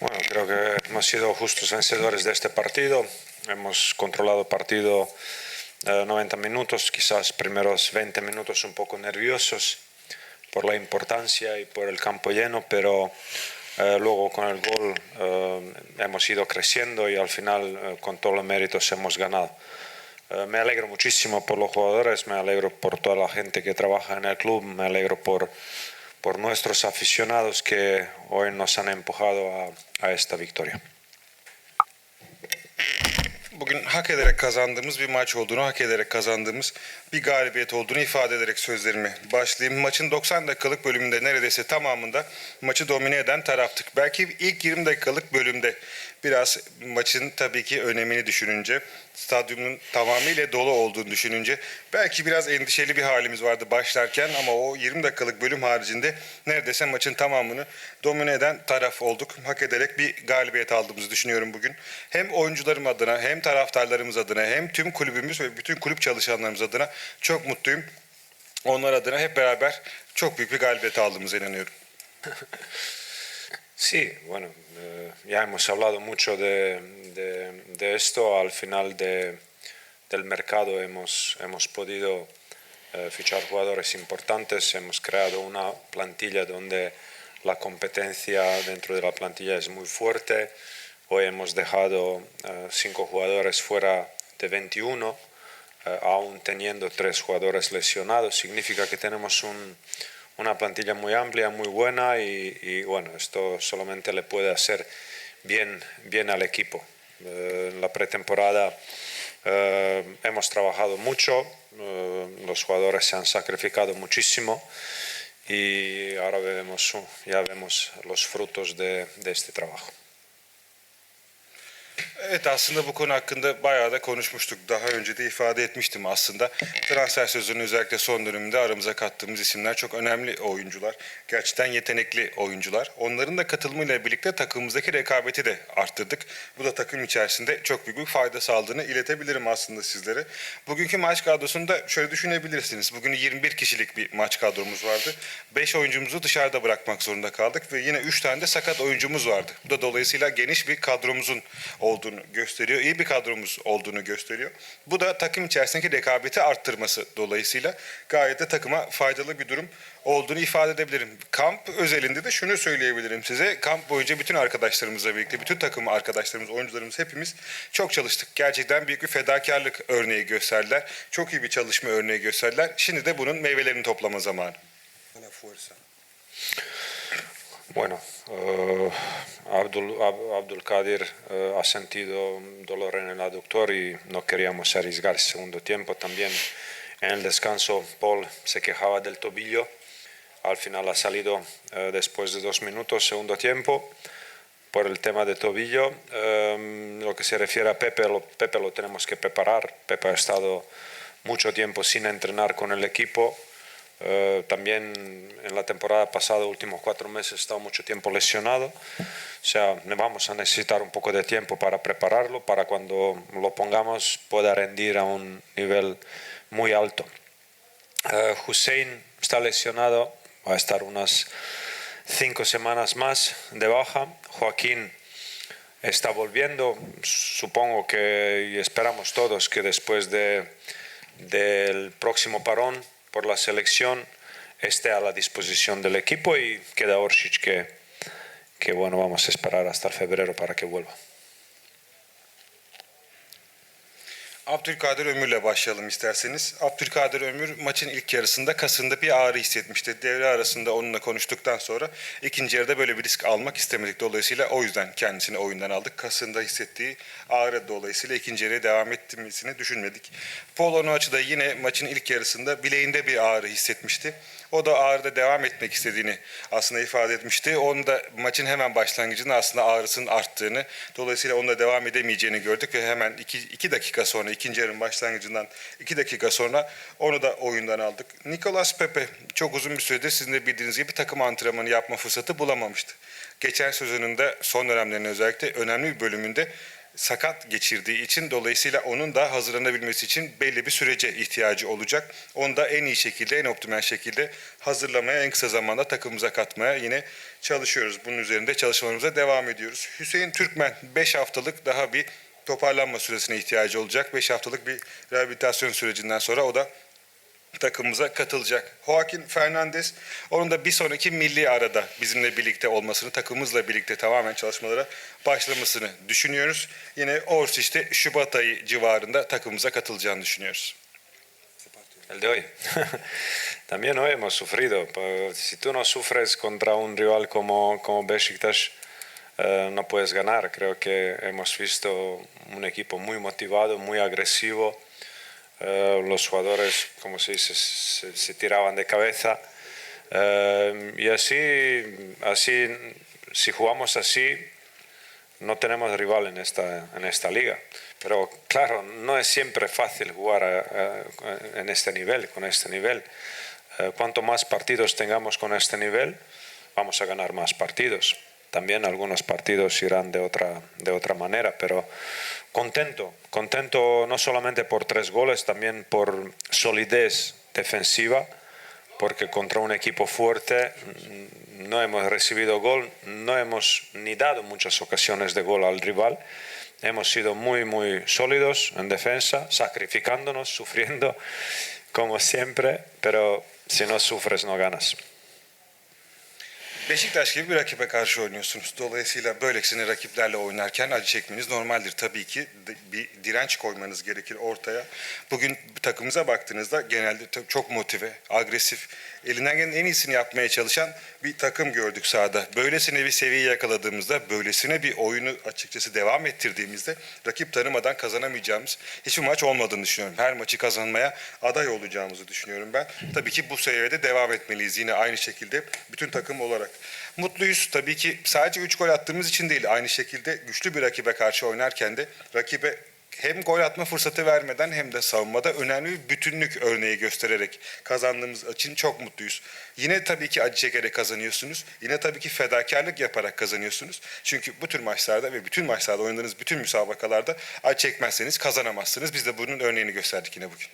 Bueno, creo que hemos sido justos vencedores de este partido. Hemos controlado partido eh, 90 minutos, quizás primeros 20 minutos un poco nerviosos por la importancia y por el campo lleno, pero eh, luego con el gol eh, hemos ido creciendo y al final eh, con todos los méritos hemos ganado. Eh, me alegro muchísimo por los jugadores, me alegro por toda la gente que trabaja en el club, me alegro por, por nuestros aficionados que hoy nos han empujado a, esta victoria. Bugün hak ederek kazandığımız bir maç olduğunu, hak ederek kazandığımız bir galibiyet olduğunu ifade ederek sözlerimi başlayayım. Maçın 90 dakikalık bölümünde neredeyse tamamında maçı domine eden taraftık. Belki ilk 20 dakikalık bölümde biraz maçın tabii ki önemini düşününce, stadyumun tamamıyla dolu olduğunu düşününce belki biraz endişeli bir halimiz vardı başlarken ama o 20 dakikalık bölüm haricinde neredeyse maçın tamamını domine eden taraf olduk. Hak ederek bir galibiyet aldığımızı düşünüyorum bugün. Hem oyuncularım adına hem taraftarlarımız adına hem tüm kulübümüz ve bütün kulüp çalışanlarımız adına çok mutluyum. Onlar adına hep beraber çok büyük bir galibiyet aldığımıza inanıyorum. Sí, bueno, eh, ya hemos hablado mucho de, de- de esto. Al final de- del mercado hemos, hemos podido eh, fichar jugadores importantes, hemos creado una plantilla donde la competencia dentro de la plantilla es muy fuerte. Hoy hemos dejado eh, cinco jugadores fuera de 21, eh, aún teniendo tres jugadores lesionados. Significa que tenemos un, una plantilla muy amplia, muy buena y, bueno, esto solamente le puede hacer bien, bien al equipo. Eh, en la pretemporada hemos trabajado mucho, los jugadores se han sacrificado muchísimo y ahora vemos, ya vemos los frutos de este trabajo. Evet aslında bu konu hakkında bayağı da konuşmuştuk. Daha önce de ifade etmiştim aslında. Transfer sözünün özellikle son döneminde aramıza kattığımız isimler çok önemli oyuncular. Gerçekten yetenekli oyuncular. Onların da katılımıyla birlikte takımımızdaki rekabeti de arttırdık. Bu da takım içerisinde çok büyük bir fayda sağladığını iletebilirim aslında sizlere. Bugünkü maç kadrosunda şöyle düşünebilirsiniz. Bugün 21 kişilik bir maç kadromuz vardı. 5 oyuncumuzu dışarıda bırakmak zorunda kaldık ve yine 3 tane de sakat oyuncumuz vardı. Bu da dolayısıyla geniş bir kadromuzun olduğunu gösteriyor. İyi bir kadromuz olduğunu gösteriyor. Bu da takım içerisindeki rekabeti arttırması dolayısıyla gayet de takıma faydalı bir durum olduğunu ifade edebilirim. Kamp özelinde de şunu söyleyebilirim size. Kamp boyunca bütün arkadaşlarımızla birlikte, bütün takım arkadaşlarımız, oyuncularımız hepimiz çok çalıştık. Gerçekten büyük bir fedakarlık örneği gösterdiler. Çok iyi bir çalışma örneği gösterdiler. Şimdi de bunun meyvelerini toplama zamanı. Bueno, eh, Abdul, Ab- Abdul Kadir eh, ha sentido dolor en el aductor y no queríamos arriesgar el segundo tiempo. También en el descanso Paul se quejaba del tobillo. Al final ha salido eh, después de dos minutos, segundo tiempo, por el tema de tobillo. Eh, lo que se refiere a Pepe Pepe lo tenemos que preparar. Pepe ha estado mucho tiempo sin entrenar con el equipo. Eh, también en la temporada pasada, últimos cuatro meses, ha estado mucho tiempo lesionado. O sea, vamos a necesitar un poco de tiempo para prepararlo, para cuando lo pongamos pueda rendir a un nivel muy alto. Eh, Hussein está lesionado, va a estar unas cinco semanas más de baja. Joaquín está volviendo, supongo que y esperamos todos que después de, del próximo parón por la selección esté a la disposición del equipo y queda Orsic que, que bueno, vamos a esperar hasta febrero para que vuelva. Abdülkadir Ömür'le başlayalım isterseniz. Abdülkadir Ömür maçın ilk yarısında kasında bir ağrı hissetmişti. Devre arasında onunla konuştuktan sonra ikinci yarıda böyle bir risk almak istemedik. Dolayısıyla o yüzden kendisini oyundan aldık. Kasında hissettiği ağrı dolayısıyla ikinci yarıya devam ettirmesini düşünmedik. Paul Onuachu da yine maçın ilk yarısında bileğinde bir ağrı hissetmişti. O da ağrıda devam etmek istediğini aslında ifade etmişti. Onun da maçın hemen başlangıcında aslında ağrısının arttığını, dolayısıyla onunla devam edemeyeceğini gördük ve hemen iki, iki dakika sonra, ikinci yarının başlangıcından iki dakika sonra onu da oyundan aldık. Nicolas Pepe çok uzun bir süredir sizin de bildiğiniz gibi takım antrenmanı yapma fırsatı bulamamıştı. Geçen sezonunda son dönemlerinde özellikle önemli bir bölümünde sakat geçirdiği için dolayısıyla onun da hazırlanabilmesi için belli bir sürece ihtiyacı olacak. Onu da en iyi şekilde, en optimal şekilde hazırlamaya, en kısa zamanda takımımıza katmaya yine çalışıyoruz. Bunun üzerinde çalışmalarımıza devam ediyoruz. Hüseyin Türkmen 5 haftalık daha bir toparlanma süresine ihtiyacı olacak. 5 haftalık bir rehabilitasyon sürecinden sonra o da takımımıza katılacak. Joaquin Fernandez onun da bir sonraki milli arada bizimle birlikte olmasını, takımımızla birlikte tamamen çalışmalara başlamasını düşünüyoruz. Yine Orsic'te Şubat ayı civarında takımımıza katılacağını düşünüyoruz. El de hoy. También hoy hemos sufrido. Si tú no sufres contra un rival como, como Besiktas, eh, no puedes ganar. Creo que hemos visto un equipo muy motivado, muy agresivo. Eh, los jugadores, como se dice, se, tiraban de cabeza. Eh, y así, así, si jugamos así, no tenemos rival en esta, en esta liga. Pero claro, no es siempre fácil jugar en este nivel, con este nivel. Cuanto más partidos tengamos con este nivel, vamos a ganar más partidos. También algunos partidos irán de otra, de otra manera, pero contento, contento no solamente por tres goles, también por solidez defensiva, porque contra un equipo fuerte mm, no hemos recibido gol, no hemos ni dado muchas ocasiones de gol al rival. Hemos sido muy, muy sólidos en defensa, sacrificándonos, sufriendo, como siempre, pero si no sufres no ganas. Beşiktaş gibi bir rakibe karşı oynuyorsunuz. Dolayısıyla böylesine rakiplerle oynarken acı çekmeniz normaldir. Tabii ki bir direnç koymanız gerekir ortaya. Bugün takımımıza baktığınızda genelde çok motive, agresif, elinden gelen en iyisini yapmaya çalışan bir takım gördük sahada. Böylesine bir seviye yakaladığımızda, böylesine bir oyunu açıkçası devam ettirdiğimizde rakip tanımadan kazanamayacağımız hiçbir maç olmadığını düşünüyorum. Her maçı kazanmaya aday olacağımızı düşünüyorum ben. Tabii ki bu seviyede devam etmeliyiz yine aynı şekilde bütün takım olarak. Mutluyuz tabii ki sadece 3 gol attığımız için değil aynı şekilde güçlü bir rakibe karşı oynarken de rakibe hem gol atma fırsatı vermeden hem de savunmada önemli bir bütünlük örneği göstererek kazandığımız için çok mutluyuz. Yine tabii ki acı çekerek kazanıyorsunuz. Yine tabii ki fedakarlık yaparak kazanıyorsunuz. Çünkü bu tür maçlarda ve bütün maçlarda oynadığınız bütün müsabakalarda acı çekmezseniz kazanamazsınız. Biz de bunun örneğini gösterdik yine bugün.